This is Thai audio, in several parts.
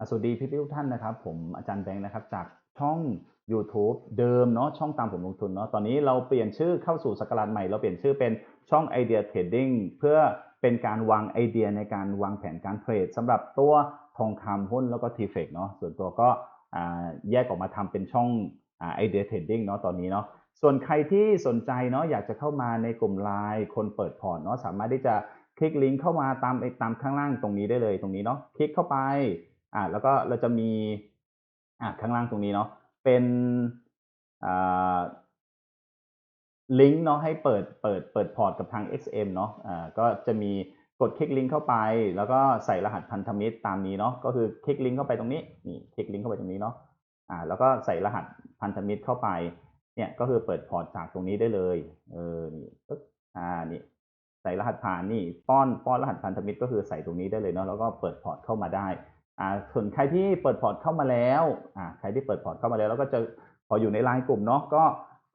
อสวัสดีพี่ๆทุกท่านนะครับ ผมอาจารย์แบงค์นะครับ จากช่อง YouTube เดิมเนาะช่องตามผมลงทุนเนาะตอนนี้เราเปลี่ยนชื่อเข้าสู่สกราชใหม่ เราเปลี่ยนชื่อเป็นช่องไอเดียเทรดดิ้งเพื่อเป็นการวางไอเดียในการวางแผนการเทรดสำหรับตัวทองคำหุ้นแล้วก็ทีเฟกเนาะส่วนตัวก็แยกออกมาทำเป็นช่องไอเดียเทรดดิ้งเนาะตอนนี้เนาะส่วนใครที่สนใจเนาะอยากจะเข้ามาในกลุ่มไลน์คนเปิดพอร์ตเนาะสามารถที่จะคลิกลิงก์เข้ามาตามตามข้างล่างตรงนี้ได้เลยตรงนี้เนาะคลิกเข้าไป อ่าแล้วก็เราจะมีอ่าข้างล่างตรงนี้เนาะเป็นอ่าลิงก์เนาะให้เปิดเปิดเปิดพอร์ตกับทาง XM เนาะอ่าก็จะมีกดคลิกลิงก์เข้าไป แล้วก็ใส่รหัสพันธมิตรตามนี้เนาะก็คือคลิกลิงก์เข้าไปตรงนี้นี่คลิกลิงก์เข้าไปตรงนี้เนาะอ่าแล้วก็ใส่รหัสพันธมิตรเข้าไปเนี่ยก็คือเปิดพอร์ตจากตรงนี้ได้เลยเออนี่ปึ๊บอ่านี่ใส่รหัสผ่านนี่ป้อนป้อนรหัสพันธมิตรก็คือใส่ตรงนี้ได้เลยเนาะแล้วก็เปิดพอร์ตเข้ามาได้ อ่าส่วนใครที่เปิดพอร์ตเข้ามาแล้วอ่าใครที่เปิดพอร์ตเข้ามาแล้ว แล้วก็จะพออยู่ในไลน์กลุ่มเนาะก็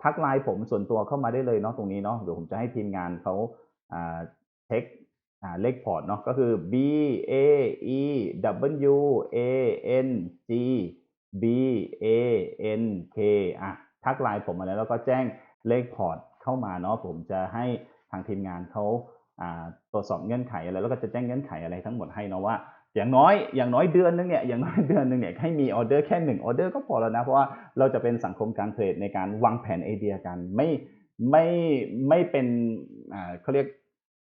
ทักไลน์ผมส่วนตัวเข้ามาได้เลยเนาะตรงนี้เนาะเดี๋ยวผมจะให้ทีมงานเขาอ่าเช็คอ่าเลขพอร์ตเนาะก็คือ B A E W A N G B A N K อะทักไลน์ผมมาแล้วแล้วก็แจ้งเลขพอร์ตเข้ามาเนาะผมจะให้ทางทีมงานเขาอ่าตรวจสอบเงื่อนไขอะไรแล้วก็จะแจ้งเงื่อนไขอะไรทั้งหมดให้เนาะว่า อย่างน้อยอย่างน้อยเดือนนึงเนี่ยอย่างน้อยเดือนนึงเนี่ยให้มีออเดอร์แค่หนึ่งออเดอร์ก็พอแล้วนะ เพราะว่าเราจะเป็นสังคมการเทรดในการวางแผนไอเดียกันไม่ไม่ไม่เป็นอ่าเขาเรียก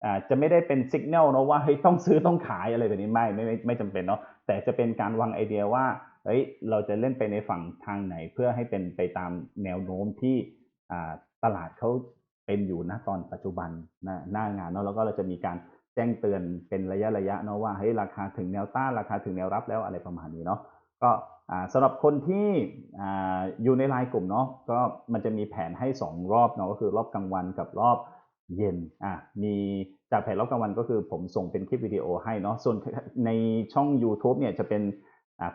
อ่าจะไม่ได้เป็นสัญญาณเนาะว่าเฮ้ยต้องซื้อต้องขายอะไรแบบนี้ไม่ไม่ไม่ไม่จำเป็นเนาะแต่จะเป็นการวางไอเดียว่าเฮ้ยเราจะเล่นไปในฝั่งทางไหนเพื่อให้เป็นไปตามแนวโน้มที่อ่าตลาดเขาเป็นอยู่ณตอนปัจจุบันหน้าหน้างานเนาะแล้วก็เราจะมีการ แจ้งเตือนเป็นระยะระยะเนาะว่าเฮ้ยราคาถึงแนวต้านราคาถึงแนวรับแล้วอะไรประมาณนี้เนาะก็สำหรับคนที่อยู่ในไลน์กลุ่มเนาะก็มันจะมีแผนให้ 2 รอบเนาะก็คือรอบกลางวันกับรอบเย็นอะมีจากแผนรอบกลางวันก็คือผมส่งเป็นคลิปวิดีโอให้เนาะส่วนในช่อง YouTube เนี่ยจะเป็น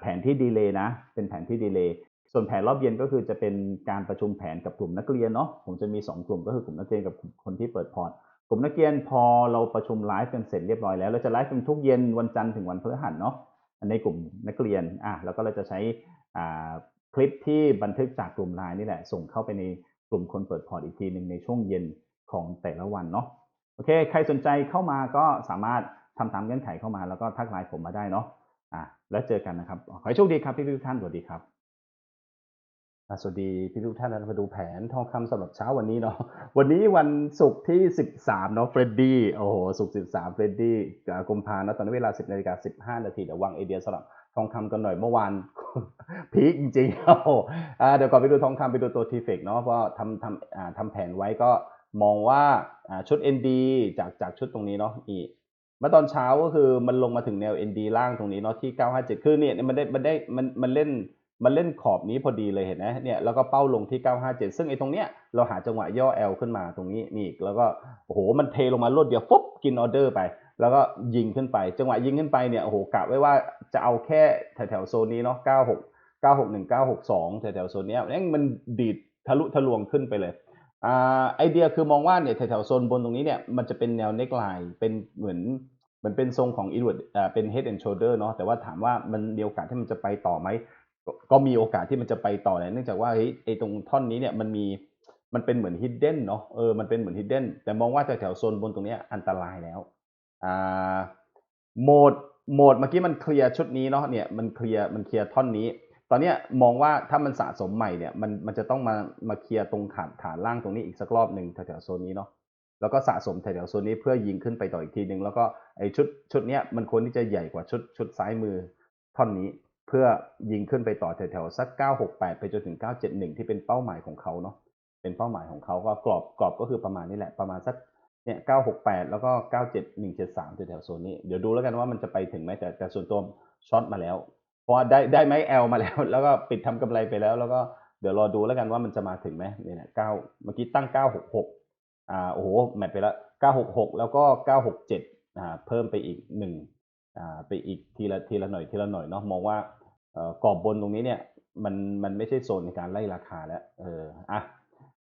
แผนที่ดีเลย์นะเป็นแผนที่ดีเลย์ส่วนแผนรอบเย็นก็คือจะเป็นการประชุมแผนกับกลุ่มนักเรียนเนาะผมจะมี 2 กลุ่มก็คือกลุ่มนักเรียนกับคนที่เปิดพอร์ต ลุ่มนักเรียนพอเราประชุมไลฟ์กันเสร็จเรียบร้อยแล้ว เราจะไลฟ์กันทุกเย็นวันจันทร์ถึงวันพฤหัสเนาะในกลุ่มนักเรียนอะแล้วก็เราจะใช้อ่าคลิปที่บันทึกจากกลุ่มไลน์นี่แหละ ส่งเข้าไปในกลุ่มคนเปิดพอร์ตอีกทีหนึ่งในช่วงเย็นของแต่ละวันเนาะโอเค ใครสนใจเข้ามาก็สามารถทำตามเงื่อนไขเข้ามาแล้วก็ทักไลน์ผมมาได้เนาะอะแล้วเจอกันนะครับ ขอให้โชคดีครับพี่ทุกท่านสวัสดีครับ สวัสดีพี่ทุกท่านนะมาดูแผนทองคำสำหรับเช้าวันนี้เนาะวันนี้วันศุกร์ที่ 13เนาะเฟรดดี้โอ้โหศุกร์13เฟรดดี้กุมภานนะตอนนี้เวลา 10นาฬิกา15นาทีเดี๋ยววางไอเดียสำหรับทองคำกันหน่อยเมื่อวานพีคจริงๆโอ้โหอ่าเดี๋ยวก่อนไปดูทองคำไปดูตัวทีเฟกเนาะเพราะทำทำอ่าทำแผนไว้ก็มองว่าอ่าชุด ND จากจากชุดตรงนี้เนาะอีเมื่อตอนเช้าก็คือมันลงมาถึงแนว ND ล่างตรงนี้เนาะที่ 957 คือเนี่ยมันได้มันได้มันมันเล่น มันเล่นขอบนี้พอดีเลยเห็นไหมเนี่ยแล้วก็เป้าลงที่ 957 ซึ่งไอ้ตรงเนี้ยเราหาจังหวะย่อ L ขึ้นมาตรงนี้นี่แล้วก็โอ้โหมันเทลงมารวดเดียวฟุบกินออเดอร์ไป แล้วก็ยิงขึ้นไป จังหวะยิงขึ้นไปเนี่ยโอ้โหกะไว้ว่าจะเอาแค่แถวๆโซนนี้เนาะ96 961 962แถวๆโซนเนี้ยแม่งมันดีดทะลุทะลวงขึ้นไปเลยอ่าไอเดียคือมองว่าเนี่ยแถวๆโซนบนตรงนี้เนี่ยมันจะเป็นแนวเน็กไลน์เป็นเหมือนมือนเป็นทรงของอี w ว r d อ่าเป็น head and shoulder เนาะแต่ว่าถามว่ามันมีโอกาสที่มันจะไปต่อไหม ก็มีโอกาสที่มันจะไปต่อเนี่ยเนื่องจากว่าเฮ้ยไอ้ตรงท่อนนี้เนี่ยมันมีมันเป็นเหมือนฮิดเด้นเนาะเออมันเป็นเหมือนฮิดเด้นแต่มองว่าแถวๆโซนบนตรงนี้อันตรายแล้วอ่าโหมดโหมดเมื่อกี้มันเคลียร์ชุดนี้เนาะเนี่ยมันเคลียร์มันเคลียร์ท่อนนี้ ตอนเนี้ยมองว่าถ้ามันสะสมใหม่เนี่ยมันมันจะต้องมามาเคลียร์ตรงฐานฐานล่างตรงนี้อีกสักรอบหนึ่งแถวๆโซนนี้เนาะแล้วก็สะสมแถวๆโซนนี้เพื่อยิงขึ้นไปต่ออีกทีหนึ่งแล้วก็ไอ้ชุดชุดเนี้ยมันควรที่จะใหญ่กว่าชุดชุดซ้ายมือท่อนนี้ พื่อยิงขึ้นไปต่อแถวๆสัก 968 ไปจนถึง 971 ที่เป็นเป้าหมายของเขาเนาะ เป็นเป้าหมายของเขาก็กรอบกรอบก็คือประมาณนี้แหละ ประมาณสักเนี่ย 968 แล้วก็ 97173แถวๆโซนนี้ เดี๋ยวดูแล้วกันว่ามันจะไปถึงไหมแต่แต่ส่วนตัวช็อตมาแล้ว เพราะได้ได้ไหม L มาแล้ว แล้วก็ปิดทำกำไรไปแล้ว แล้วก็เดี๋ยวรอดูแล้วกันว่ามันจะมาถึงไหมเนี่ยนะ9เมื่อกี้ตั้ง 966 อ่า โอ้โห แมทไปแล้ว 966 แล้วก็ 967 อ่า เพิ่มไปอีก1อ่า ไปอีกทีละทีละหน่อยทีละหน่อยเนาะ มองว่า กรอบบนตรงนี้เนี่ยมันมันไม่ใช่โซนในการไล่ราคาแล้วเอออะ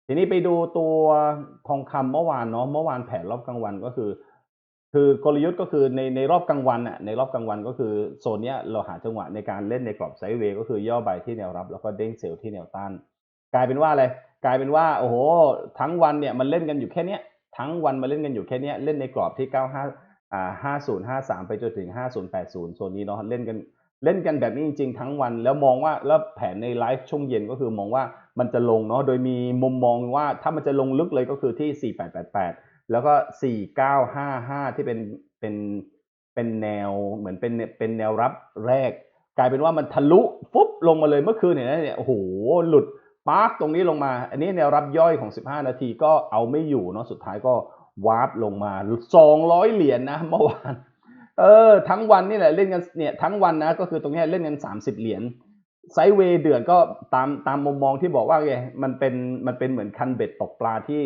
ทีนี้ไปดูตัวทองคำเมื่อวานเนาะเมื่อวานแผนรอบกลางวันก็คือ คือกลยุทธ์ก็คือในในรอบกลางวันอะในรอบกลางวันก็คือโซนเนี้ยเราหาจังหวะในการเล่นในกรอบไซด์เวย์ก็คือย่อใบที่แนวรับ แล้วก็เด้งเซลล์ที่แนวต้านกลายเป็นว่าอะไรกลายเป็นว่าโอ้โหทั้งวันเนี่ยมันเล่นกันอยู่แค่เนี้ยทั้งวันมาเล่นกันอยู่แค่เนี้ยเล่นในกรอบที่ 95อ่า5053 ไปจนถึง 5080โซนนี้เนาะเล่นกัน เล่นกันแบบนี้จริงๆทั้งวัน แล้วมองว่าแล้วแผนในไลฟ์ช่วงเย็นก็คือมองว่ามันจะลงเนาะโดยมีมุมมองว่าถ้ามันจะลงลึกเลยก็คือที่ 4888 แล้วก็ 4955 ที่เป็นเป็นเป็นแนวเหมือนเป็นเป็นแนวรับแรก กลายเป็นว่ามันทะลุฟุบลงมาเลยเมื่อคืนเนี่ยเนี่ยโอ้โหหลุดปาร์กตรงนี้ลงมา อันนี้แนวรับย่อยของ 15 นาทีก็เอาไม่อยู่เนาะสุดท้ายก็วาร์ปลงมา 200 เหรียญนะเมื่อวาน เออ ทั้งวันนี่แหละเล่นกันเนี่ยทั้งวันนะก็คือตรงนี้เล่นกัน30เหรียญไซเวย์เดือดก็ตามตามมุมมองที่บอกว่าไงมันเป็นมันเป็นเหมือนคันเบ็ดตกปลาที่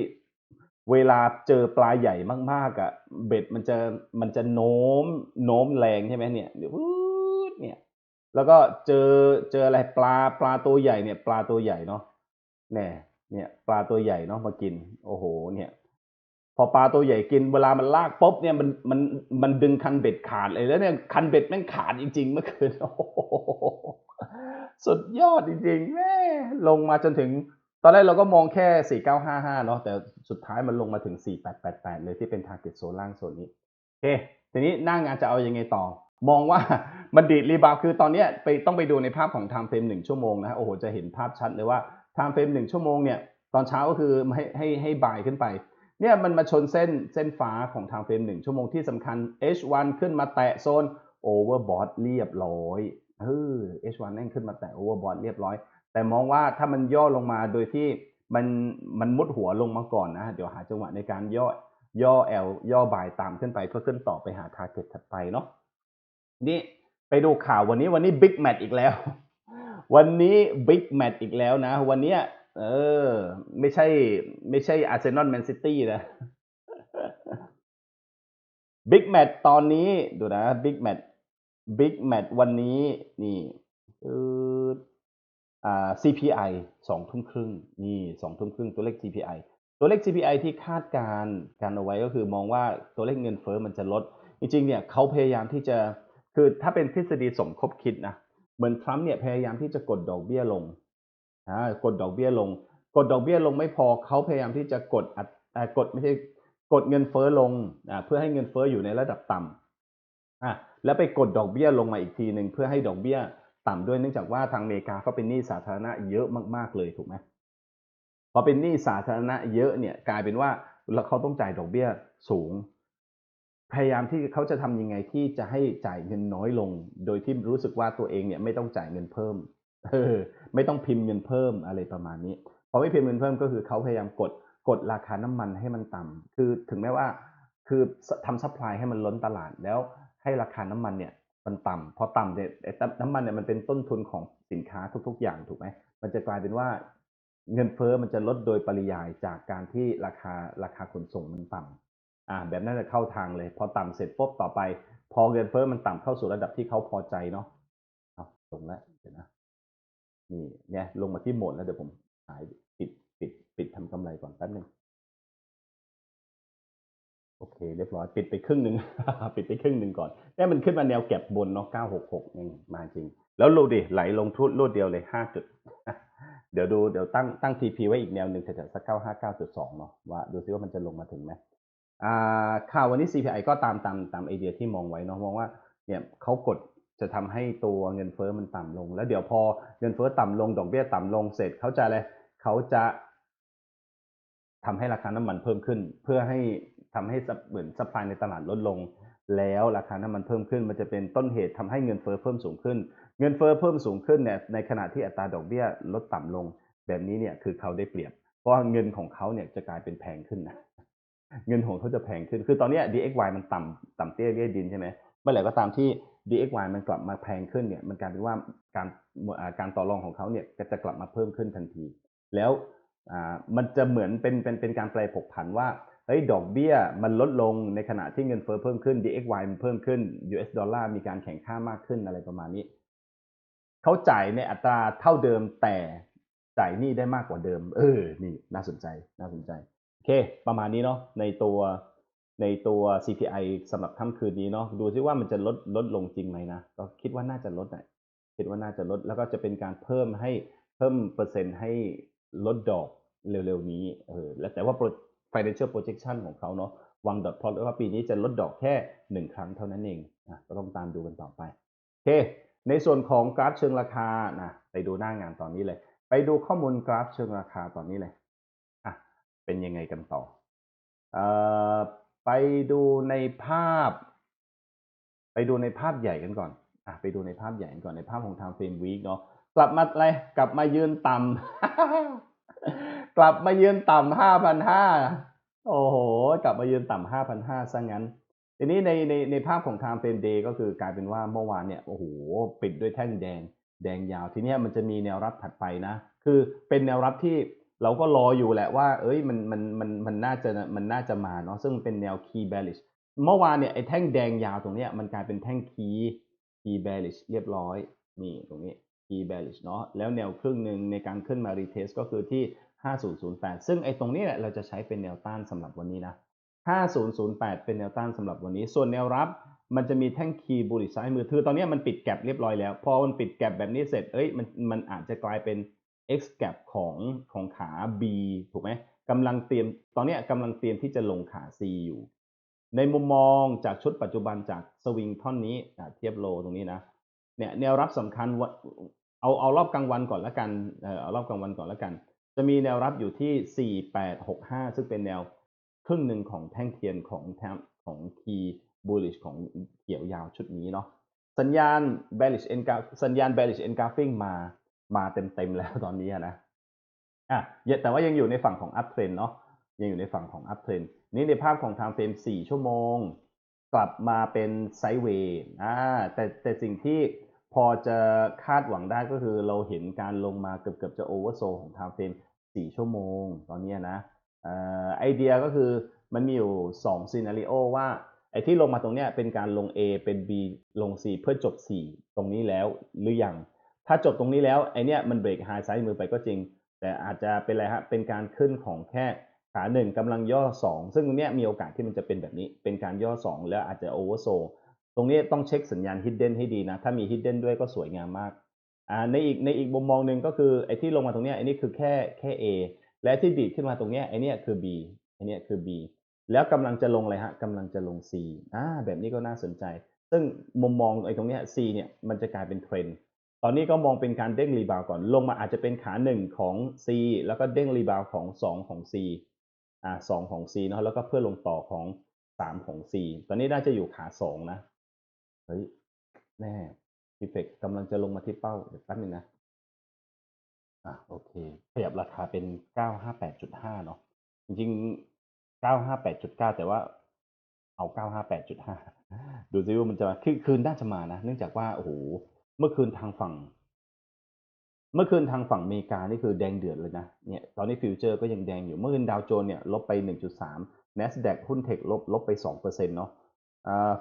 เวลาเจอปลาใหญ่มากๆอะ เบ็ดมันจะมันจะโน้มโน้มแรงใช่ไหมเนี่ยเดี๋ยวเนี่ย แล้วก็เจอเจออะไรปลาปลาตัวใหญ่เนี่ย ปลาตัวใหญ่เนาะแน่เนี่ย ปลาตัวใหญ่เนาะมากิน โอ้โห เนี่ย อปลาตัวใหญ่กินเวลามันลากปุ๊บเนี่ยมันมันมันดึงคันเบ็ดขาดเลยแล้วเนี่ยคันเบ็ดแม่งขาดจริงๆเมื่อคืนโอ้สุดยอดจริงๆแม่ลงมาจนถึง ตอนแรกเราก็มองแค่ 4955 เนาะแต่สุดท้ายมันลงมาถึง 4888 เลยที่เป็น target โซนล่างโซนนี้โอเคทีนี้หน้างานจะเอายังไงต่อ มองว่ามันดีดรีบาวคือตอนเนี้ยไปต้องไปดูในภาพของ time frame 1ชั่วโมงนะโอ้โหจะเห็นภาพชัดเลยว่า time frame 1ชั่วโมงเนี่ยตอนเช้าก็คือให้ให้ให้บ่ายขึ้นไป เนี่ยมันมาชนเส้นเส้นฟ้าของ time frame 1ชั่วโมงที่สำคัญ H1 ขึ้นมาแตะโซน overbought เรียบร้อยเออ H1 นั่งขึ้นมาแตะ overbought เรียบร้อย แต่มองว่าถ้ามันย่อลงมาโดยที่มันมันมุดหัวลงมาก่อนนะ เดี๋ยวหาจังหวะในการย่อย่อ L ย่อบายตามขึ้นไปเพื่อขึ้นต่อไปหา target ถัดไปเนาะนี่ไปดูข่าววันนี้วันนี้ big match อีกแล้ว วันนี้ big match อีกแล้วนะ วันเนี้ย เออ ไม่ใช่ ไม่ใช่อาร์เซนอลแมนซิตี้นะบิ๊กแมตตอนนี้ ดูนะบิ๊กแมตบิ๊กแมตวันนี้นี่เอออ่า CPI สองทุ่มครึ่งนี่สองทุ่มครึ่งตัวเลข CPI ตัวเลข CPI ที่คาดการการเอาไว้ก็คือมองว่าตัวเลขเงินเฟ้อมันจะลด จริงๆเนี่ยเขาพยายามที่จะคือถ้าเป็นทฤษฎีสมคบคิดนะ เหมือนทรัมป์เนี่ยพยายามที่จะกดดอกเบี้ยลง กดดอกเบี้ยลง กดดอกเบี้ยลงไม่พอเขาพยายามที่จะกดอัดกดไม่ใช่กดเงินเฟ้อลงอเพื่อให้เงินเฟ้ออยู่ในระดับต่ำอะแล้วไปกดดอกเบี้ยลงมาอีกทีหนึ่งเพื่อให้ดอกเบี้ยต่ำด้วยเนื่องจากว่าทางอเมริกาเขาเป็นหนี้สาธารณะเยอะมาก ๆเลยถูกไหมพอเป็นหนี้สาธารณะเยอะเนี่ยกลายเป็นว่าแล้วเขาต้องจ่ายดอกเบี้ยสูง พยายามที่เขาจะทำยังไงที่จะให้จ่ายเงินน้อยลง โดยที่รู้สึกว่าตัวเองเนี่ยไม่ต้องจ่ายเงินเพิ่ม เออไม่ต้องพิมพ์เงินเพิ่มอะไรประมาณนี้พอไม่พิมพ์เงินเพิ่มก็คือเขาพยายามกดกดราคาน้ำมันให้มันต่ำคือถึงแม้ว่าคือทำซัพพลายให้มันล้นตลาดแล้วให้ราคาน้ำมันเนี่ยมันต่ำพอต่ำเนี่ยน้ำมันเนี่ยมันเป็นต้นทุนของสินค้าทุก ๆ อย่างถูกไหมมันจะกลายเป็นว่าเงินเฟ้อมันจะลดโดยปริยายจากการที่ราคาราคาขนส่งมันต่ำอ่าแบบนั้นจะเข้าทางเลย พอต่ำเสร็จปุ๊บต่อไป พอเงินเฟ้อมันต่ำเข้าสู่ระดับที่เขาพอใจเนาะเอาลงแล้วเดี๋ยวนะ นี่เนี่ยลงมาที่โหมดแล้วเดี๋ยวผมหายปิดปิด ปิดทำกำไรก่อนแป๊บนึงโอเค เรียบร้อยปิดไปครึ่งหนึ่งปิดไปครึ่งหนึ่งก่อนเนี่ยมันขึ้นมาแนวเก็บบนเนาะ966ยังมาจริง แล้วรูดิไหลลงทุนรวดเดียวเลย5จุด เดี๋ยวดูเดี๋ยวตั้งตั้ง TP ไว้อีกแนวหนึ่งแถวๆสัก959.2เนาะว่าดูซิว่ามันจะลงมาถึงไหมอ่าข่าววันนี้ CPI ก็ตามตามตามไอเดียที่มองไว้เนาะมองว่าเนี่ยเขากด จะทำให้ตัวเงินเฟ้อมันต่ำลง แล้วเดี๋ยวพอเงินเฟ้อต่ำลงดอกเบี้ยต่ำลงเสร็จเขาจะอะไรเขาจะทำให้ราคาน้ำมันเพิ่มขึ้น เพื่อให้ทำให้เหมือนซัพพลายในตลาดลดลง แล้วราคาน้ำมันเพิ่มขึ้น มันจะเป็นต้นเหตุทำให้เงินเฟ้อเพิ่มสูงขึ้น เงินเฟ้อเพิ่มสูงขึ้นเนี่ยในขณะที่อัตราดอกเบี้ยลดต่ำลง แบบนี้เนี่ยคือเขาได้เปรียบ เพราะเงินของเขาเนี่ยจะกลายเป็นแพงขึ้นนะเงินของเขาจะแพงขึ้น คือตอนนี้ DXY มันต่ำต่ำเตี้ยเรียดินใช่ไหม เมื่อไหร่ก็ตามที่ DXY มันกลับมาแพงขึ้นเนี่ยมันกลายเป็นว่าการการต่อรองของเขาเนี่ยจะกลับมาเพิ่มขึ้นทันที แล้วมันจะเหมือนเป็นเป็นเป็นการแปลผกผันว่าเฮ้ยดอกเบี้ยมันลดลงในขณะที่เงินเฟ้อเพิ่มขึ้น DXY มันเพิ่มขึ้น US ดอลลาร์มีการแข่งข้ามากขึ้นอะไรประมาณนี้ เขาจ่ายในอัตราเท่าเดิมแต่จ่ายหนี้ได้มากกว่าเดิม เออ นี่น่าสนใจน่าสนใจ โอเค ประมาณนี้เนาะในตัว ในตัว CPI สำหรับค่ำคืนนี้เนาะดูซิว่ามันจะลดลดลงจริงไหมนะก็คิดว่าน่าจะลดนะคิดว่าน่าจะลดแล้วก็จะเป็นการเพิ่มให้เพิ่มเปอร์เซ็นต์ให้ลดดอกเร็วๆนี้เออแล้วแต่ว่า financial projection ของเขาเนาะวางดอทพอตว่าปีนี้จะลดดอกแค่หนึ่งครั้งเท่านั้นเองอะก็ต้องตามดูกันต่อไปโอเค ในส่วนของกราฟเชิงราคานะไปดูหน้างานตอนนี้เลย ไปดูข้อมูลกราฟเชิงราคาตอนนี้เลยอะเป็นยังไงกันต่อเอ่อ ไปดูในภาพ ไปดูในภาพใหญ่กันก่อนอะไปดูในภาพใหญ่กันก่อนในภาพของ time frame week เนาะกลับมาอะไรกลับมายืนต่ำกลับมายืนต่ำห้าพันห้าโอ้โห กลับมายืนต่ำห้าพันห้าซะงั้นทีนี้ในในในภาพของ time frame day ก็คือกลายเป็นว่าเมื่อวานเนี่ยโอ้โหปิดด้วยแท่งแดง แดงยาว ทีนี้มันจะมีแนวรับถัดไปนะ คือเป็นแนวรับที่ เราก็รออยู่แหละว่า เอ้ยมันมันมันมันน่าจะมันน่าจะมาเนาะซึ่งเป็นแนว key bearish เมื่อวานเนี่ยไอ้แท่งแดงยาวตรงเนี้ยมันกลายเป็นแท่ง key key bearish เรียบร้อยนี่ตรงนี้ key bearish เนาะแล้วแนวครึ่งหนึ่งในการขึ้นมา retest ก็คือที่ 5008 ซึ่งไอ้ตรงนี้แหละเราจะใช้เป็นแนวต้านสำหรับวันนี้นะ 5008 เป็นแนวต้านสำหรับวันนี้ ส่วนแนวรับมันจะมีแท่งคีย์บูลิซ้ายมือคือตอนนี้มันปิดแกลบเรียบร้อยแล้ว พอมันปิดแกลบแบบนี้เสร็จ เอ้ย มัน มันอาจจะกลายเป็น X gap ของของขา B ถูกไหมกำลังเตรียมตอนนี้กำลังเตรียมที่จะลงขา C อยู่ ในมุมมองจากชุดปัจจุบันจากสวิงท่อนนี้เทียบโลตรงนี้นะเนี่ยแนวรับสำคัญเอาเอารอบกลางวันก่อนละกันเออเอารอบกลางวันก่อนละกัน จะมีแนวรับอยู่ที่ 4865 ซึ่งเป็นแนวครึ่งหนึ่งของแท่งเทียนของแทมของคีย์ bullish ของเขียวยาวชุดนี้เนาะสัญญาณ bearish e n g a สัญญาณ bearish engulfing มา มาเต็มๆแล้วตอนนี้นะอะแต่ว่ายังอยู่ในฝั่งของ up trend เนาะยังอยู่ในฝั่งของ up trend นี่ในภาพของ time frame 4ชั่วโมง กลับมาเป็น sideways อ่าแต่แต่สิ่งที่พอจะคาดหวังได้ก็คือเราเห็นการลงมาเกือบเกือบจะ oversold ของ time frame 4ชั่วโมง ตอนนี้นะไอเดียก็คือมันมีอยู่2 scenario ว่าไอ้ที่ลงมาตรงเนี้ยเป็นการลง A เป็น B ลง C เพื่อจบ 4 ตรงนี้แล้วหรือยัง ถ้าจบตรงนี้แล้วไอเนี้ยมันเบรกไฮไซด์มือไปก็จริง แต่อาจจะเป็นอะไรฮะเป็นการขึ้นของแค่ขาหนึ่งกำลังย่อ 2 ซึ่งตรงเนี้ยมีโอกาสที่มันจะเป็นแบบนี้ เป็นการย่อ 2 แล้วอาจจะโอเวอร์โซตรงนี้ต้องเช็คสัญญาณ hidden ให้ดีนะ ถ้ามี hidden ด้วยก็สวยงามมากอ่าในอีกในอีกมุมมองหนึ่งก็คือไอ้ที่ลงมาตรงเนี้ยไอ้นี่คือแค่แค่ A และที่ดีดขึ้นมาตรงเนี้ยไอ้นี่คือ B ไอ้นี่คือ B แล้วกำลังจะลงอะไรฮะกำลังจะลง C อ่าแบบนี้ก็น่าสนใจ ซึ่งมุมมองไอ้ตรงเนี้ย C เนี่ยมันจะกลายเป็นเทรนด์ ตอนนี้ก็มองเป็นการเด้งรีบาวก่อน ลงมาอาจจะเป็นขา1ของ C แล้วก็เด้งรีบาวของ 2 ของ C อ่าสของ C เนาะแล้วก็เพื่อลงต่อของ 3 ของ C ตอนนี้น่าจะอยู่ขา 2 นะ เฮ้ย แน่อีเฟกกำลังจะลงมาที่เป้า เดี๋ยวแป๊บนึงนะ อะโอเค ขยับราคาเป็น 958.5 เนาะจริงๆ 958.9 แต่ว่าเอา 958.5 ดูซิว่ามันจะมาคือคืนน่าจะมานะ เนื่องจากว่า โอ้โห เมื่อคืนทางฝั่ง เมื่อคืนทางฝั่งอเมริกานี่คือแดงเดือดเลยนะ เนี่ยตอนนี้ฟิวเจอร์ก็ยังแดงอยู่ เมื่อคืนดาวโจนเนี่ยลบไป 1.3 NASDAQ หุ้นเทคลบลบไป 2%เนาะ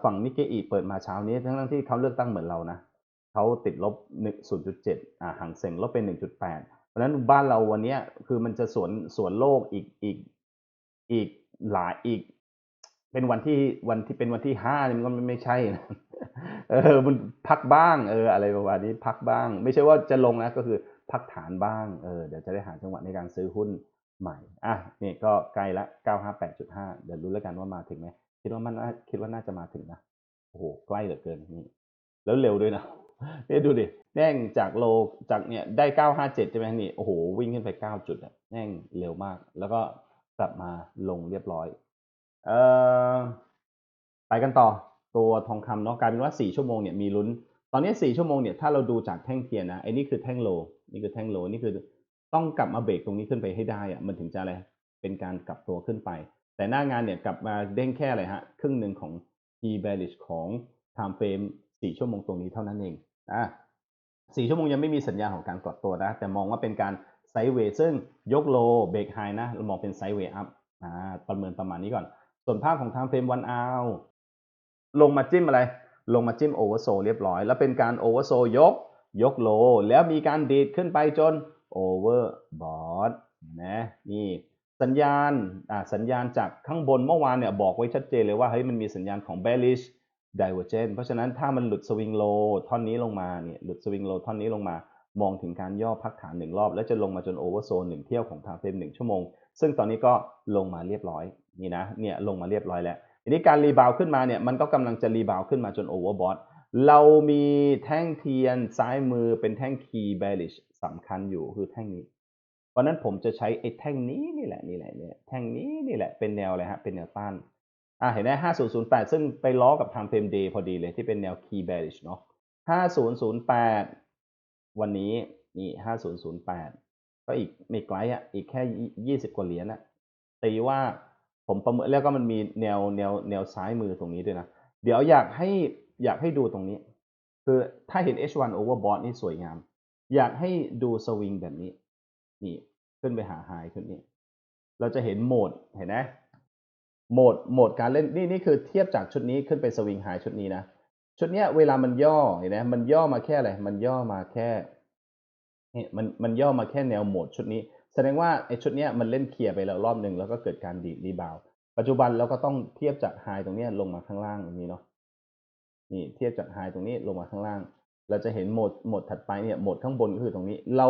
ฝั่งนิกเกอีเปิดมาเช้านี้ทั้งที่เขาเลือกตั้งเหมือนเรานะเขาติดลบ 0.7อ่าห่างเซ็งลบเป็น1.8 เพราะฉะนั้นบ้านเราวันนี้คือมันจะสวนสวนโลกอีกอีกอีกหลายอีก เป็นวันที่วันที่เป็นวันที่ห้ามันก็ไม่ใช่นะ เออมันพักบ้าง เออ อะไรประมาณนี้พักบ้าง ไม่ใช่ว่าจะลงนะก็คือพักฐานบ้างเออเดี๋ยวจะได้หาจังหวะในการซื้อหุ้นใหม่อะนี่ก็ใกล้ละ 958.5 เดี๋ยวรู้แล้วกันว่ามาถึงไหมคิดว่ามันคิดว่าน่าจะมาถึงนะโอ้โหใกล้เหลือเกินนี่แล้วเร็วด้วยนะนี่ดูดิแน่งจากโลจากเนี่ยได้ 957 ใช่ไหมนี่โอ้โหวิ่งขึ้นไป 9 จุดอะแน่งเร็วมาก แล้วก็กลับมาลงเรียบร้อย เอ่อไปกันต่อ ตัวทองคำเนาะกลายเป็นว่า 4 ชั่วโมงเนี่ยมีลุ้น ตอนนี้ 4 ชั่วโมงเนี่ยถ้าเราดูจากแท่งเทียนนะไอ้นี่คือแท่งโล นี่คือแท่งโล นี่คือต้องกลับมาเบรกตรงนี้ขึ้นไปให้ได้อะมันถึงจะอะไรเป็นการกลับตัวขึ้นไป แต่หน้างานเนี่ยกลับมาเด้งแค่อะไรฮะครึ่งหนึ่งของ P bearish ของ time frame 4 ชั่วโมงตรงนี้เท่านั้นเองอะ4ชั่วโมงยังไม่มีสัญญาของการกดตัวนะ แต่มองว่าเป็นการไซด์เวย์ซึ่งยกโลเบรกไฮนะเรามองเป็นไซด์เวย์อัพอ่าประเมินประมาณนี้ก่อน ส่วนภาพของ time frame 1 hour ลงมาจิ้มอะไร ลงมาจิ้มโอเวอร์โซเรียบร้อย แล้วเป็นการโอเวอร์โซยก ยกโล แล้วมีการดีดขึ้นไปจนโอเวอร์บอทนะนี่สัญญาณอ่าสัญญาณจากข้างบนเมื่อวานเนี่ยบอกไว้ชัดเจนเลยว่าเฮ้ยมันมีสัญญาณของ bearish divergence เพราะฉะนั้นถ้ามันหลุดสวิงโลท่อนนี้ลงมาเนี่ยหลุดสวิงโลท่อนนี้ลงมามองถึงการย่อพักฐานหนึ่งรอบ แล้วจะลงมาจนโอเวอร์โซนหนึ่งเที่ยวของทางเฟรมหนึ่งชั่วโมง ซึ่งตอนนี้ก็ลงมาเรียบร้อยนี่นะเนี่ยลงมาเรียบร้อยแล้ว ทีนี้การรีบาวขึ้นมาเนี่ยมันก็กำลังจะรีบาวขึ้นมาจนโอเวอร์บอทเรามีแท่งเทียนซ้ายมือเป็นแท่ง key bearish สำคัญอยู่คือแท่งนี้ เพราะนั้นผมจะใช้ไอ้แท่งนี้นี่แหละนี่แหละเนี่ยแท่งนี้นี่แหละเป็นแนวอะไรฮะเป็นแนวต้านอ่าเห็นไหม5008ซึ่งไปล้อกับ time frame day พอดีเลยที่เป็นแนว key bearish เนาะ5008วันนี้นี่5008ก็อีกไม่ไกลอะอีกแค่20กว่าเหรียญอะตีว่า ผมประเมินแล้วก็มันมีแนวแนวแนวซ้ายมือตรงนี้ด้วยนะ เดี๋ยวอยากให้อยากให้ดูตรงนี้ คือถ้าเห็น H1 overbought นี่สวยงาม อยากให้ดูสวิงแบบนี้ นี่ขึ้นไปหาไฮขึ้นนี่เราจะเห็นโหมดเห็นไหมโหมดโหมดการเล่นนี่นี่คือเทียบจากชุดนี้ขึ้นไปสวิงไฮชุดนี้นะชุดเนี้ยเวลามันย่อเห็นไหมมันย่อมาแค่อะไรมันย่อมาแค่นี่มันมันย่อมาแค่แนวโหมดชุดนี้ ดงว่าไอ้ชุดนี้มันเล่นเคลียร์ไปแล้วรอบหนึ่งแล้วก็เกิดการดีดรีบาวปัจจุบันเราก็ต้องเทียบจากไฮตรงนี้ลงมาข้างล่างตรงนี้เนาะนี่เทียบจากไฮตรงนี้ลงมาข้างล่าง เราจะเห็นโหมดโหมดถัดไปเนี่ยโหมดข้างบนก็คือตรงนี้ เรา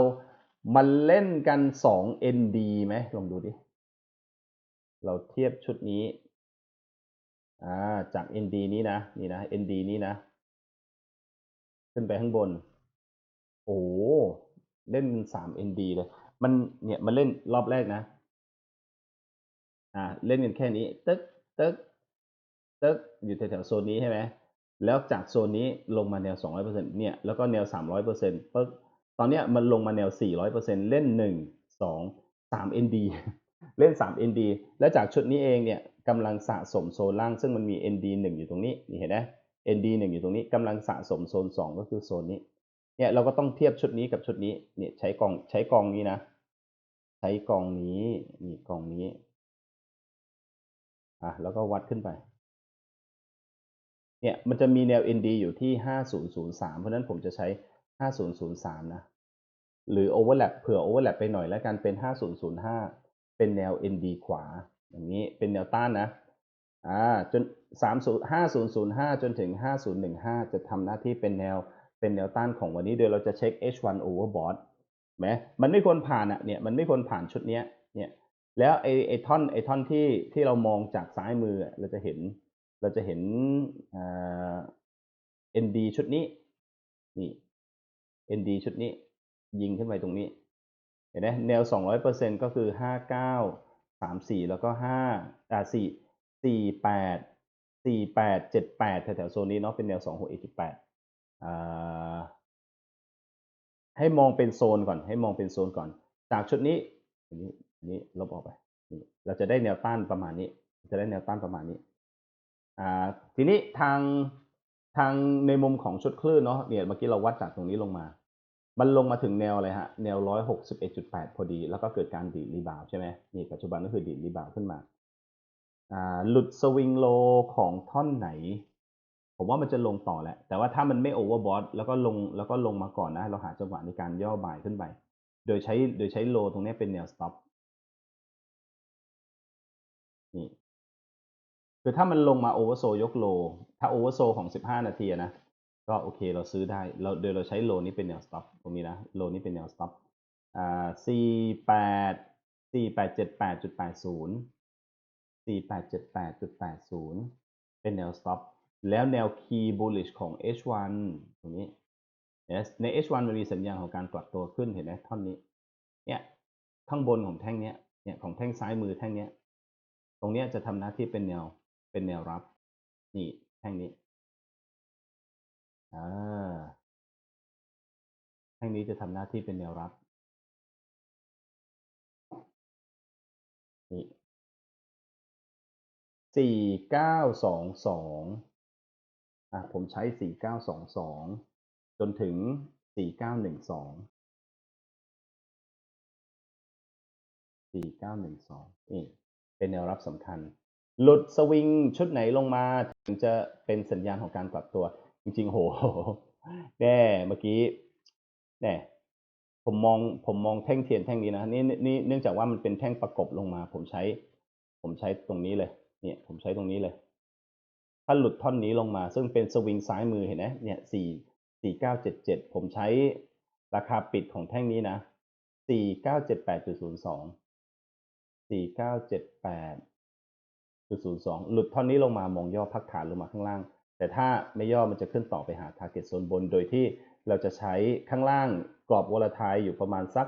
มันเล่นกันสอง ND ไหมลองดูดิ เราเทียบชุดนี้อ่าจาก ND นี้นะนี่นะ ND นี้นะ ขึ้นไปข้างบน โอ้เล่นสาม ND เลย มันเนี่ยมันเล่นรอบแรกนะ อ่า เล่นกันแค่นี้ ตึ๊กตึ๊กตึ๊กอยู่แถวๆโซนนี้ใช่ไหมแล้วจากโซนนี้ลงมาแนว 200%เนี่ยแล้วก็แนว 300%ปึ๊กตอนเนี้ยมันลงมาแนว 400%เล่น 1 2 3 ND เล่น 3 ND แล้วจากชุดนี้เองเนี่ยกำลังสะสมโซนล่าง ซึ่งมันมี ND 1 อยู่ตรงนี้นี่เห็นไหม ND 1 อยู่ตรงนี้กำลังสะสมโซน 2 ก็คือโซนนี้เนี่ยเราก็ต้องเทียบชุดนี้กับชุดนี้เนี่ยใช้กองใช้กองนี้นะ ใช้กองนี้นี่กองนี้อะแล้วก็วัดขึ้นไป เนี่ยมันจะมีแนว ND อยู่ที่ 5003 เพราะนั้นผมจะใช้ 5003 นะ หรือ overlap เผื่อ overlap ไปหน่อยแล้วกันเป็น 5005 เป็นแนว ND ขวา อย่างนี้เป็นแนวต้านนะอ่าจน 30 5005 จนถึง 5015 จะทำหน้าที่เป็นแนวเป็นแนวต้านของวันนี้โดยเราจะเช็ค H1 overbought ไหมมันไม่ควรผ่านอะเนี่ยมันไม่ควรผ่านชุดเนี้ยเนี่ยแล้วไอ้ไอ้ท่อนไอ้ท่อนที่ที่เรามองจากซ้ายมือเราจะเห็น เราจะเห็นเอ่า ND ชุดนี้นี่ ND ชุดนี้ ยิงขึ้นไปตรงนี้ เห็นไหมแนว200%ก็คือ59 34แล้วก็5อ่า4 48 48 78แปดเจ็ดแปดแถวๆโซนนี้เนาะเป็นแนว26อ่า ให้มองเป็นโซนก่อน ให้มองเป็นโซนก่อน จากชุดนี้อันนี้อันนี้ลบออกไปเราจะได้แนวต้านประมาณนี้ จะได้แนวต้านประมาณนี้อ่าทีนี้ทางทางในมุมของชุดคลื่นเนาะเนี่ยเมื่อกี้เราวัดจากตรงนี้ลงมา มันลงมาถึงแนวอะไรฮะ แนว161.8พอดี แล้วก็เกิดการดีดรีบาวใช่ไหมนี่ปัจจุบันก็คือดีดรีบาวขึ้นมาอ่าหลุดสวิงโลของท่อนไหน ผมว่ามันจะลงต่อแหละ แต่ว่าถ้ามันไม่โอเวอร์บอทแล้วก็ลงแล้วก็ลงมาก่อนนะ เราหาจังหวะในการย่อบ่ายขึ้นไป โดยใช้โดยใช้โลตรงนี้เป็นแนวสต็อปนี่คือถ้ามันลงมาโอเวอร์โซยกโล ถ้าโอเวอร์โซของ 15 นาทีนะ ก็โอเคเราซื้อได้ เราโดยเราใช้โลนี้เป็นแนวสต็อปตรงนี้นะ โลนี้เป็นแนวสต็อปอ่า48 4878.80 4878.80 เป็นแนวสต็อป แล้วแนว key bullish ของ H1 ตรงนี้ yes ใน H1 มันมีสัญญาณของการกลับตัวขึ้นเห็นไหมท่อนนี้ เนี่ยข้างบนของแท่งเนี้ย เนี่ยของแท่งซ้ายมือแท่งเนี้ย ตรงเนี้ยจะทำหน้าที่เป็นแนว เป็นแนวรับ นี่แท่งนี้ อ่า แท่งนี้จะทำหน้าที่เป็นแนวรับ นี่สี่เก้าสองสอง อะผมใช้สี่เก้าสองสองจนถึงสี่เก้าหนึ่งสองสี่เองเป็นแนวรับสำคัญ หลุดสวิงชุดไหนลงมา ถึงจะเป็นสัญญาณของการกลับตัว จริงๆ โหแน่เมื่อกี้แน่ผมมองผมมองแท่งเทียนแท่งนี้นะนี่นี่เนื่องจากว่ามันเป็นแท่งประกบลงมา ผมใช้ ผมใช้ตรงนี้เลย เนี่ย ผมใช้ตรงนี้เลย ถ้าหลุดท่อนนี้ลงมา ซึ่งเป็นสวิงซ้ายมือเห็นไหมเนี่ยสี่สี่เก้าเจ็ดเจ็ดผมใช้ราคาปิดของแท่งนี้นะสี่เก้าเจ็ดแปดจุดศูนย์สองสี่เก้าเจ็ดแปดจุดศูนย์สองหลุดท่อนนี้ลงมามองย่อพักฐานลงมาข้างล่าง แต่ถ้าไม่ย่อมันจะขึ้นต่อไปหา target โซนบน โดยที่เราจะใช้ข้างล่างกรอบวอลทายอยู่ประมาณสัก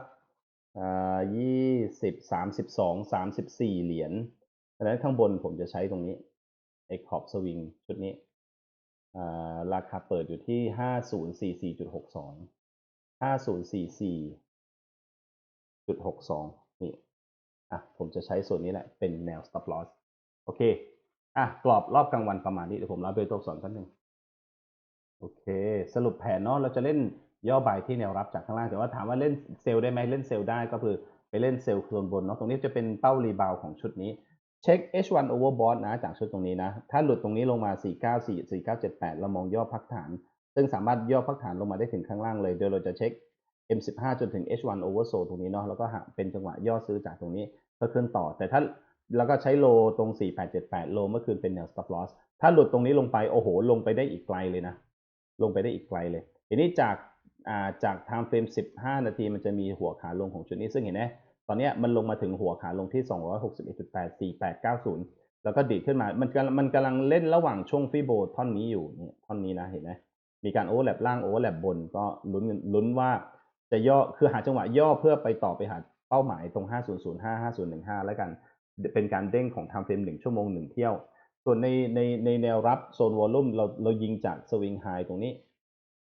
ยี่สิบสามสิบสองสามสิบสี่เหรียญดังนั้นข้างบนผมจะใช้ตรงนี้ ไอ้ขอบสวิงชุดนี้ราคาเปิดอยู่ที่ห้าศูนย์สี่สี่จุดหกสองห้าศูนย์สี่สี่จุดหกสองนี่อะผมจะใช้ส่วนนี้แหละเป็นแนว stop loss โอเคอะกรอบรอบกลางวันประมาณนี้เดี๋ยวผมรับไปตัวสอนแป๊บนึงโอเค สรุปแผนเนาะเราจะเล่นย่อบายที่แนวรับจากข้างล่างแต่ว่าถามว่าเล่นเซลได้ไหมเล่นเซลได้ก็คือไปเล่นเซลโซนบนเนาะตรงนี้จะเป็นเป้ารีบาวของชุดนี้ เช็ค H1 overbought นะจากชุดตรงนี้นะ ถ้าหลุดตรงนี้ลงมา 494 4978 เรามองย่อพักฐาน ซึ่งสามารถย่อพักฐานลงมาได้ถึงข้างล่างเลย โดยเราจะเช็ค M15 จนถึง H1 oversold ตรงนี้เนาะ แล้วก็หาเป็นจังหวะย่อซื้อจากตรงนี้เพื่อขึ้นต่อ แต่ถ้าแล้วก็ใช้โลตรง 4878 โลเมื่อคืนเป็นแนว stop loss ถ้าหลุดตรงนี้ลงไป โอ้โห ลงไปได้อีกไกลเลยนะ ลงไปได้อีกไกลเลย ทีนี้จากาจาก time frame 15 นาทีมันจะมีหัวขาลงของชุดนี้ ซึ่งเห็นไหม ตอนนี้มันลงมาถึงหัวขาลงที่ 261.84890 แล้วก็ดีดขึ้นมา มันกำลังมันกำลังเล่นระหว่างช่วงฟิโบท่อนนี้อยู่เนี่ยท่อนนี้นะเห็นไหมมีการโอเวอร์แลปล่างโอเวอร์แลปบนก็ลุ้นลุ้นว่าจะย่อคือหาจังหวะย่อเพื่อไปต่อไปหาเป้าหมายตรง 5005 5015 แล้วกัน เป็นการเด้งของ time frame 1ชั่วโมง 1 เที่ยว ส่วนในในในแนวรับโซนวอลลุ่มเราเรายิงจากสวิงไฮตรงนี้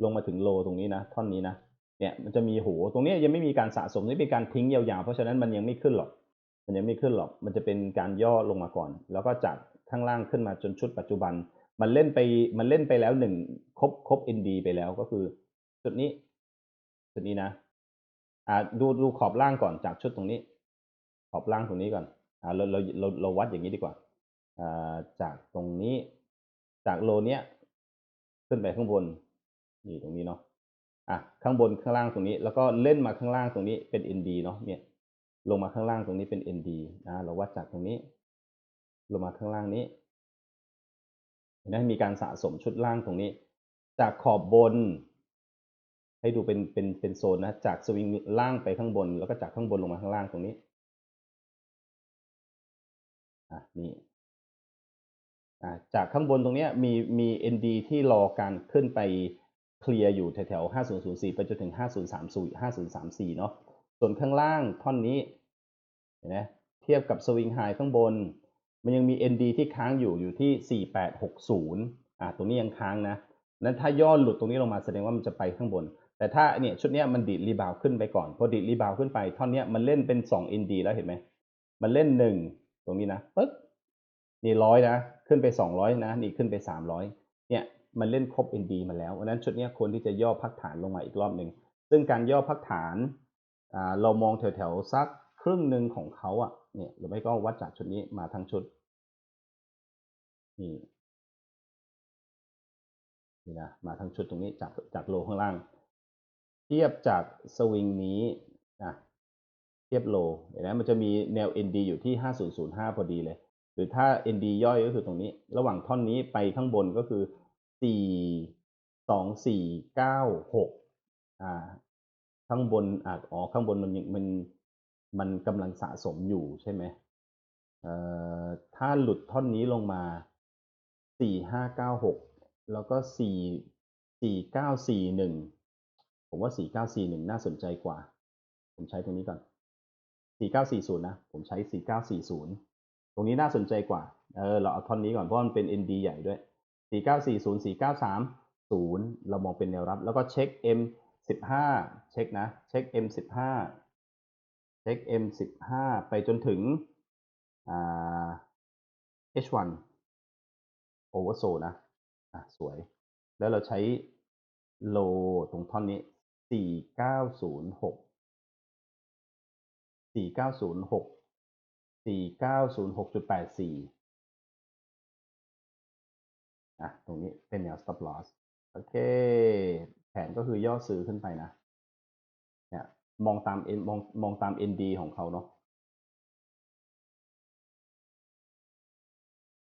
ลงมาถึงโลตรงนี้นะ ท่อนนี้นะ เนี่ยมันจะมีโหตรงนี้ยังไม่มีการสะสมไม่มีการทิ้งยาวๆ เพราะฉะนั้นมันยังไม่ขึ้นหรอก มันยังไม่ขึ้นหรอก มันจะเป็นการย่อลงมาก่อน แล้วก็จากข้างล่างขึ้นมาจนชุดปัจจุบัน มันเล่นไปมันเล่นไปแล้วหนึ่งครบครบ ND ไปแล้วก็คือจุดนี้จุดนี้นะอ่าดูดูขอบล่างก่อนจากชุดตรงนี้ ขอบล่างตรงนี้ก่อนอ่าเราเราเราเราวัดอย่างนี้ดีกว่าอ่าจากตรงนี้จากโลเนี้ยขึ้นไปข้างบนนี่ตรงนี้เนาะ อะข้างบนข้างล่างตรงนี้ แล้วก็เล่นมาข้างล่างตรงนี้เป็น ND เนาะเนี่ยลงมาข้างล่างตรงนี้เป็น ND นะเราวัดจากตรงนี้ ลงมาข้างล่างนี้เห็นไหมมีการสะสมชุดล่างตรงนี้ จากขอบบน ให้ดูเป็นเป็นเป็นโซนนะ จากสวิงล่างไปข้างบน แล้วก็จากข้างบนลงมาข้างล่างตรงนี้อะนี่อ่าจากข้างบนตรงนี้มีมี ND ที่รอการขึ้นไป เคลียร์อยู่แถวๆ5004 ไปจนถึง 5030 5034 เนาะ ส่วนข้างล่างท่อนนี้เห็นไหมเทียบกับสวิงไฮข้างบน มันยังมี ND ที่ค้างอยู่อยู่ที่ 4860 อ่าตรงนี้ยังค้างนะ นั้นถ้าย่อหลุดตรงนี้ลงมาแสดงว่ามันจะไปข้างบน แต่ถ้าเนี่ยชุดเนี้ยมันดีดรีบาวขึ้นไปก่อน พอดีดรีบาวขึ้นไปท่อนเนี้ยมันเล่นเป็น 2 ND แล้วเห็นไหม มันเล่น 1 ตรงนี้นะปึ๊บนี่ร้อยนะ ขึ้นไป 200 นะ นี่ขึ้นไป 300 เนี่ย มันเล่นครบ ND มาแล้ววันนั้นชุดนี้ควรที่จะย่อพักฐานลงมาอีกรอบหนึ่งซึ่งการย่อพักฐานเรามองแถวๆสักครึ่งหนึ่งของเขาอะเนี่ยหรือไม่ก็วัดจากชุดนี้มาทั้งชุดนี่นี่นะมาทั้งชุดตรงนี้จากจากโลข้างล่าง เทียบจากสวิงนี้นะเทียบโลเห็นไหมมันจะมีแนว ND อยู่ที่ 5005 พอดีเลย หรือถ้า ND ย่อยก็คือตรงนี้ ระหว่างท่อนนี้ไปข้างบนก็คือ 4 2 4 9 6อ่า ข้างบนอ่าอ๋อข้างบนมันยังมันมันกำลังสะสมอยู่ใช่ไหมเอ่อถ้าหลุดท่อนนี้ลงมา4 5 9 6แล้วก็4 4 9 4 1ผมว่า4 9 4 1น่าสนใจกว่า ผมใช้ตรงนี้ก่อน4940นย์นะ ผมใช้4940ตรงนี้น่าสนใจกว่า เออ เราเอาท่อนนี้ก่อนเพราะมันเป็น ND ใหญ่ด้วย 4940 4930 เรามองเป็นแนวรับ แล้วก็เช็ค M15 เช็คนะ เช็ค M15 เช็ค M15 ไปจนถึงอ H1 oversold นะอะ สวย แล้วเราใช้โลตรงท่อนนี้ 4906 4906 4906.84 อะตรงนี้เป็นแนว stop loss โอเค แผนก็คือย่อซื้อขึ้นไปนะเนี่ยมองตาม N มองมองตาม ND ของเขาเนาะ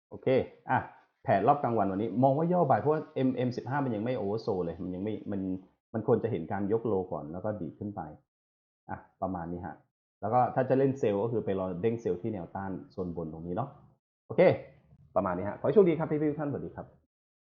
โอเค อะ แผนรอบกลางวันวันนี้ มองว่าย่อบ่ายเพราะว่า M M 15มันยังไม่โอเวอร์โซเลย มันยังไม่ มัน มันควรจะเห็นการยกโลก่อนแล้วก็ดีขึ้นไป อะ ประมาณนี้ฮะ แล้วก็ถ้าจะเล่นเซลล์ก็คือไปรอเด้งเซลล์ที่แนวต้านโซนบนตรงนี้เนาะ โอเค ประมาณนี้ฮะขอให้โชคดีครับพี่ๆทุกท่านสวัสดีครับ